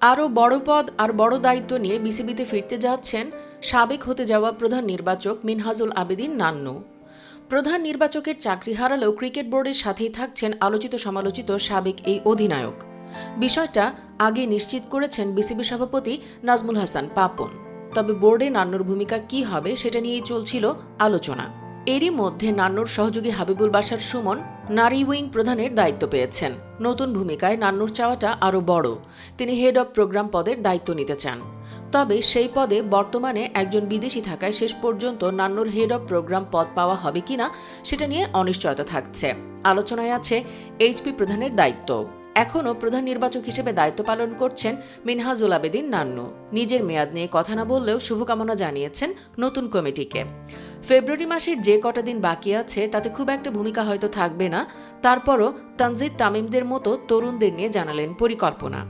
আরও বড় পদ আর বড় দায়িত্ব নিয়ে বিসিবিতে ফিরতে যাচ্ছেন সাবেক হতে যাওয়া প্রধান নির্বাচক মিনহাজুল আবেদিন নান্নু। প্রধান নির্বাচকের চাকরি হারালেও ক্রিকেট বোর্ডের সাথেই থাকছেন আলোচিত সমালোচিত সাবেক এই অধিনায়ক। বিষয়টা আগে নিশ্চিত করেছেন বিসিবি সভাপতি নাজমুল হাসান পাপন। তবে বোর্ডে নান্নুর ভূমিকা কি হবে সেটা নিয়েই চলছিল আলোচনা। এরই মধ্যে নান্নুর সহযোগী হাবিবুল বাসার সুমন নারী উইং প্রধানের দায়িত্ব পেয়েছেন। নতুন ভূমিকায় নান্নুর চাওয়াটা আরও বড়। তিনি হেড অব প্রোগ্রাম পদের দায়িত্ব নিতে চান। তবে সেই পদে বর্তমানে একজন বিদেশি থাকায় শেষ পর্যন্ত নান্নুর হেড অব প্রোগ্রাম পদ পাওয়া হবে কিনা সেটা নিয়ে অনিশ্চয়তা থাকছে। আলোচনায় আছে এইচপি প্রধানের দায়িত্ব। এখনও প্রধান নির্বাচক হিসেবে দায়িত্ব পালন করছেন মিনহাজুল আবেদিন নান্নু। নিজের মেয়াদ নিয়ে কথা না বললেও শুভকামনা জানিয়েছেন নতুন কমিটিকে। ফেব্রুয়ারি মাসের যে কটা দিন বাকি আছে, তাতে খুব একটা ভূমিকা হয়তো থাকবে না। তারপরও তানজিদ তামিমদের মতো তরুণদের নিয়ে জানালেন পরিকল্পনা।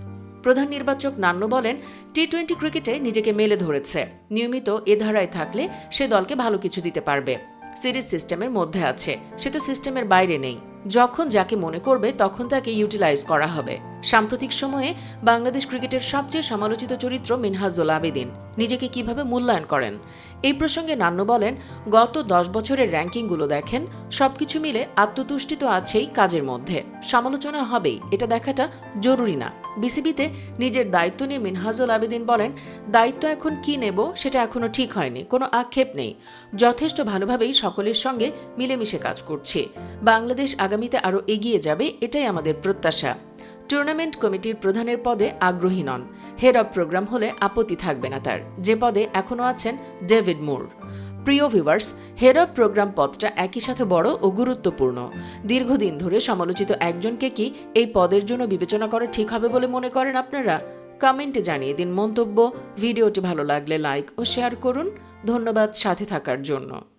প্রধান নির্বাচক নান্নু বলেন টি টোয়েন্টি ক্রিকেটে নিজেকে মেলে ধরেছে। নিয়মিত এ ধারায় থাকলে সে দলকে ভালো কিছু দিতে পারবে। সিরিজ সিস্টেমের মধ্যে আছে, সে তো সিস্টেমের বাইরে নেই। যখন যাকে মনে করবে তখন তাকে ইউটিলাইজ করা হবে। সাম্প্রতিক সময়ে বাংলাদেশ ক্রিকেটের সবচেয়ে সমালোচিত চরিত্র মিনহাজুল আবেদিন। নিজেকে কীভাবে মূল্যায়ন করেন? এই প্রসঙ্গে নান্ন বলেন, গত দশ বছরের র্যাঙ্কিংগুলো দেখেন, সবকিছু মিলে আত্মতুষ্টি তো আছেই কাজের মধ্যে। সমালোচনা হবেই, এটা দেখাটা জরুরি না। বিসিবিতে নিজের দায়িত্ব নিয়ে মিনহাজুল আবেদিন বলেন, দায়িত্ব এখন কি নেব সেটা এখনও ঠিক হয়নি, কোনো আক্ষেপ নেই। যথেষ্ট ভালোভাবেই সকলের সঙ্গে মিলেমিশে কাজ করছে। বাংলাদেশ আগামীতে আরও এগিয়ে যাবে, এটাই আমাদের প্রত্যাশা। টুর্নামেন্ট কমিটির প্রধানের পদে আগ্রহী নন। হেড অব প্রোগ্রাম হলে আপত্তি থাকবে না তার। যে পদে এখনও আছেন ডেভিড মুর। প্রিয় ভিউয়ার্স, হেড অব প্রোগ্রাম পদটা একই সাথে বড় ও গুরুত্বপূর্ণ। দীর্ঘদিন ধরে সমালোচিত একজনকে কি এই পদের জন্য বিবেচনা করা ঠিক হবে বলে মনে করেন আপনারা? কমেন্টে জানিয়ে দিন মন্তব্য। ভিডিওটি ভালো লাগলে লাইক ও শেয়ার করুন। ধন্যবাদ সাথে থাকার জন্য।